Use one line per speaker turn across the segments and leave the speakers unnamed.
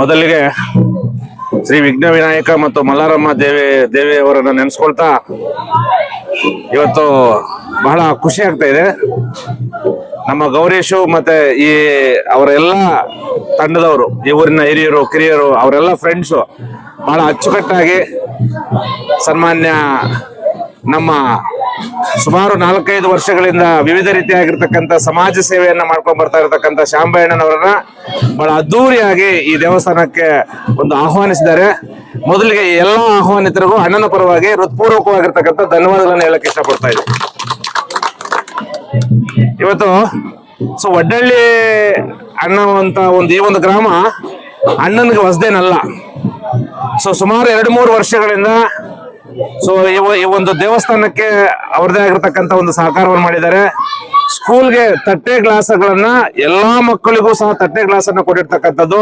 ಮೊದಲಿಗೆ ಶ್ರೀ ವಿಘ್ನ ವಿನಾಯಕ ಮತ್ತು ಮಲ್ಲಾರಮ್ಮ ದೇವಿ, ದೇವಿಯವರನ್ನ ನೆನೆಸ್ಕೊಳ್ತಾ ಇವತ್ತು ಬಹಳ ಖುಷಿ ಆಗ್ತಾ ಇದೆ. ನಮ್ಮ ಗೌರೀಶು ಮತ್ತೆ ಈ ಅವರೆಲ್ಲ ತಂಡದವರು, ಈ ಊರಿನ ಹಿರಿಯರು, ಕಿರಿಯರು, ಅವರೆಲ್ಲ ಫ್ರೆಂಡ್ಸು ಬಹಳ ಅಚ್ಚುಕಟ್ಟಾಗಿ ಸನ್ಮಾನ್ಯ ನಮ್ಮ ಸುಮಾರು ನಾಲ್ಕೈದು ವರ್ಷಗಳಿಂದ ವಿವಿಧ ರೀತಿಯಾಗಿರ್ತಕ್ಕಂಥ ಸಮಾಜ ಸೇವೆಯನ್ನ ಮಾಡ್ಕೊಂಡ್ ಬರ್ತಾ ಇರತಕ್ಕಂಥ ಶಾಂಬಯ್ಯಣ್ಣನವರನ್ನ ಬಹಳ ಅದ್ದೂರಿಯಾಗಿ ಈ ದೇವಸ್ಥಾನಕ್ಕೆ ಒಂದು ಆಹ್ವಾನಿಸಿದ್ದಾರೆ. ಮೊದಲಿಗೆ ಎಲ್ಲ ಆಹ್ವಾನಿತರಿಗೂ ಅಣ್ಣನ ಪರವಾಗಿ ಹೃತ್ಪೂರ್ವಕವಾಗಿರ್ತಕ್ಕಂಥ ಧನ್ಯವಾದಗಳನ್ನು ಹೇಳಕ್ ಇಷ್ಟಪಡ್ತಾ ಇದ್ದೀನಿ. ಇವತ್ತು ಸೊ ಒಡ್ಡಳ್ಳಿ ಅನ್ನುವಂತ ಒಂದು ಈ ಒಂದು ಗ್ರಾಮ ಅಣ್ಣನಿಗೆ ಹೊಸದೇನಲ್ಲ. ಸೊ ಸುಮಾರು ಎರಡು ಮೂರು ವರ್ಷಗಳಿಂದ ಸೊ ಈ ಒಂದು ದೇವಸ್ಥಾನಕ್ಕೆ ಅವ್ರದೇ ಆಗಿರ್ತಕ್ಕಂಥ ಒಂದು ಸಹಕಾರವನ್ನು ಮಾಡಿದ್ದಾರೆ. ಸ್ಕೂಲ್ಗೆ ತಟ್ಟೆ ಗ್ಲಾಸ್ಗಳನ್ನ ಎಲ್ಲಾ ಮಕ್ಕಳಿಗೂ ಸಹ ತಟ್ಟೆ ಗ್ಲಾಸ್ ಅನ್ನ ಕೊಟ್ಟಿರ್ತಕ್ಕಂಥದ್ದು.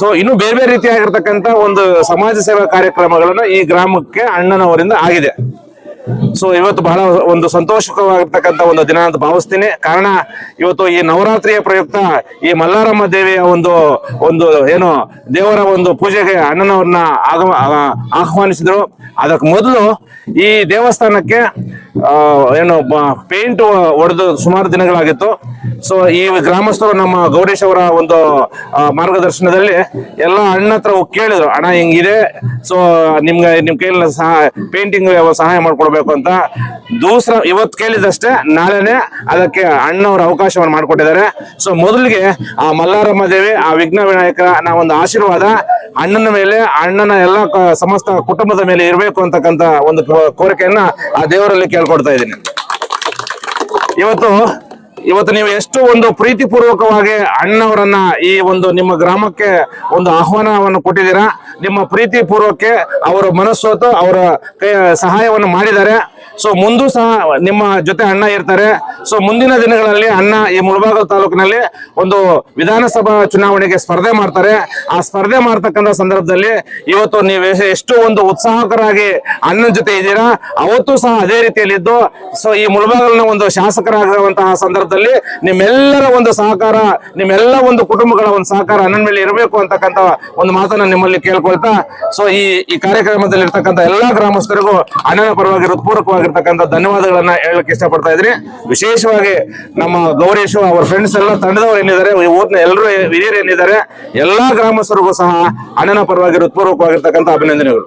ಸೊ ಇನ್ನು ಬೇರೆ ಬೇರೆ ರೀತಿಯಾಗಿರ್ತಕ್ಕಂಥ ಒಂದು ಸಮಾಜ ಸೇವಾ ಕಾರ್ಯಕ್ರಮಗಳನ್ನ ಈ ಗ್ರಾಮಕ್ಕೆ ಅಣ್ಣನವರಿಂದ ಆಗಿದೆ. ಸೊ ಇವತ್ತು ಬಹಳ ಒಂದು ಸಂತೋಷಕವಾಗಿರ್ತಕ್ಕಂಥ ಒಂದು ದಿನ ಅಂತ ಭಾವಿಸ್ತೀನಿ. ಕಾರಣ, ಇವತ್ತು ಈ ನವರಾತ್ರಿಯ ಪ್ರಯುಕ್ತ ಈ ಮಲ್ಲಾರಮ್ಮ ದೇವಿಯ ಒಂದು ಒಂದು ಏನು, ದೇವರ ಒಂದು ಪೂಜೆಗೆ ಅಣ್ಣನವ್ರನ್ನ ಆಗಮ ಆಹ್ವಾನಿಸಿದ್ರು. ಅದಕ್ಕೆ ಮೊದಲು ಈ ದೇವಸ್ಥಾನಕ್ಕೆ ಏನು ಪೇಂಟ್ ಹೊಡೆದು ಸುಮಾರು ದಿನಗಳಾಗಿತ್ತು. ಸೊ ಈ ಗ್ರಾಮಸ್ಥರು ನಮ್ಮ ಗೌರೀಶ್ ಅವರ ಒಂದು ಮಾರ್ಗದರ್ಶನದಲ್ಲಿ ಎಲ್ಲ ಅಣ್ಣ ಹತ್ರ ಕೇಳಿದ್ರು, ಅಣ್ಣ, ಹಿಂಗಿದೆ. ಸೊ ನಿಮ್ಗೆ, ನಿಮ್ ಕೈಯಲ್ಲಿ ಪೇಂಟಿಂಗ್ ಸಹಾಯ ಮಾಡ್ಕೊಡ್ಬೇಕು ಅಂತ ದೂಸರ ಇವತ್ತು ಕೇಳಿದಷ್ಟೇ, ನಾಳೆನೆ ಅದಕ್ಕೆ ಅಣ್ಣವ್ರ ಅವಕಾಶವನ್ನು ಮಾಡಿಕೊಟ್ಟಿದ್ದಾರೆ. ಸೊ ಮೊದಲಿಗೆ ಆ ಮಲ್ಲಾರಮ್ಮ ದೇವಿ, ಆ ವಿಘ್ನ ವಿನಾಯಕನ ಒಂದು ಆಶೀರ್ವಾದ, ಅಣ್ಣನ ಮೇಲೆ, ಅಣ್ಣನ ಎಲ್ಲ ಸಮಸ್ತ ಕುಟುಂಬದ ಮೇಲೆ ಇರಬೇಕು ಅಂತಕ್ಕಂತ ಒಂದು ಕೋರಿಕೆಯನ್ನ ಆ ದೇವರಲ್ಲಿ ಕೇಳ್ಕೊಡ್ತಾ ಇದ್ದೀನಿ. ಇವತ್ತು ಇವತ್ತು ನೀವು ಎಷ್ಟು ಒಂದು ಪ್ರೀತಿಪೂರ್ವಕವಾಗಿ ಅಣ್ಣವರನ್ನ ಈ ಒಂದು ನಿಮ್ಮ ಗ್ರಾಮಕ್ಕೆ ಒಂದು ಆಹ್ವಾನವನ್ನು ಕೊಟ್ಟಿದ್ದೀರಾ, ನಿಮ್ಮ ಪ್ರೀತಿ ಪೂರ್ವಕ್ಕೆ ಅವರ ಮನಸ್ಸೋತು ಅವರ ಸಹಾಯವನ್ನು ಮಾಡಿದ್ದಾರೆ. ಸೊ ಮುಂದೂ ಸಹ ನಿಮ್ಮ ಜೊತೆ ಅಣ್ಣ ಇರ್ತಾರೆ. ಸೊ ಮುಂದಿನ ದಿನಗಳಲ್ಲಿ ಅಣ್ಣ ಈ ಮುಳಬಾಗಲ್ ತಾಲೂಕಿನಲ್ಲಿ ಒಂದು ವಿಧಾನಸಭಾ ಚುನಾವಣೆಗೆ ಸ್ಪರ್ಧೆ ಮಾಡ್ತಾರೆ. ಆ ಸ್ಪರ್ಧೆ ಮಾಡ್ತಕ್ಕಂಥ ಸಂದರ್ಭದಲ್ಲಿ ಇವತ್ತು ನೀವು ಎಷ್ಟು ಒಂದು ಉತ್ಸಾಹಕರಾಗಿ ಅಣ್ಣನ ಜೊತೆ ಇದ್ದೀರಾ? ಅವತ್ತು ಸಹ ಅದೇ ರೀತಿಯಲ್ಲಿ ಇದ್ದು ಸೊ ಈ ಮುಳಬಾಗಲ್ನ ಒಂದು ಶಾಸಕರಾಗಿರುವಂತಹ ಸಂದರ್ಭದಲ್ಲಿ ನಿಮ್ಮೆಲ್ಲರ ಒಂದು ಸಹಕಾರ, ನಿಮ್ಮೆಲ್ಲ ಒಂದು ಕುಟುಂಬಗಳ ಒಂದು ಸಹಕಾರ ಅಣ್ಣನ ಮೇಲೆ ಇರಬೇಕು ಅಂತಕ್ಕಂಥ ಒಂದು ಮಾತನ್ನ ನಿಮ್ಮಲ್ಲಿ ಕೇಳ್ಕೊಳ್ತಾ ಸೊ ಈ ಈ ಕಾರ್ಯಕ್ರಮದಲ್ಲಿ ಇರ್ತಕ್ಕಂಥ ಎಲ್ಲಾ ಗ್ರಾಮಸ್ಥರಿಗೂ ಅಣ್ಣನ ಪರವಾಗಿ ಹೃತ್ಪೂರ್ವಕವಾಗಿರ್ತಕ್ಕಂಥ ಧನ್ಯವಾದಗಳನ್ನ ಹೇಳಕ್ ಇಷ್ಟಪಡ್ತಾ ಇದ್ರಿ. ವಿಶೇಷವಾಗಿ ನಮ್ಮ ಗೌರೀಶು, ಅವ್ರ ಫ್ರೆಂಡ್ಸ್ ಎಲ್ಲ ತಂಡದವ್ರು ಏನಿದ್ದಾರೆ ಓದ್ನ ಎಲ್ಲರೂ ಹಿರಿಯರು ಏನಿದ್ದಾರೆ, ಎಲ್ಲಾ ಗ್ರಾಮಸ್ಥರಿಗೂ ಸಹ ಅಣ್ಣನ ಪರವಾಗಿ ಹೃತ್ಪೂರ್ವಕವಾಗಿರ್ತಕ್ಕಂಥ ಅಭಿನಂದನೆಗಳು.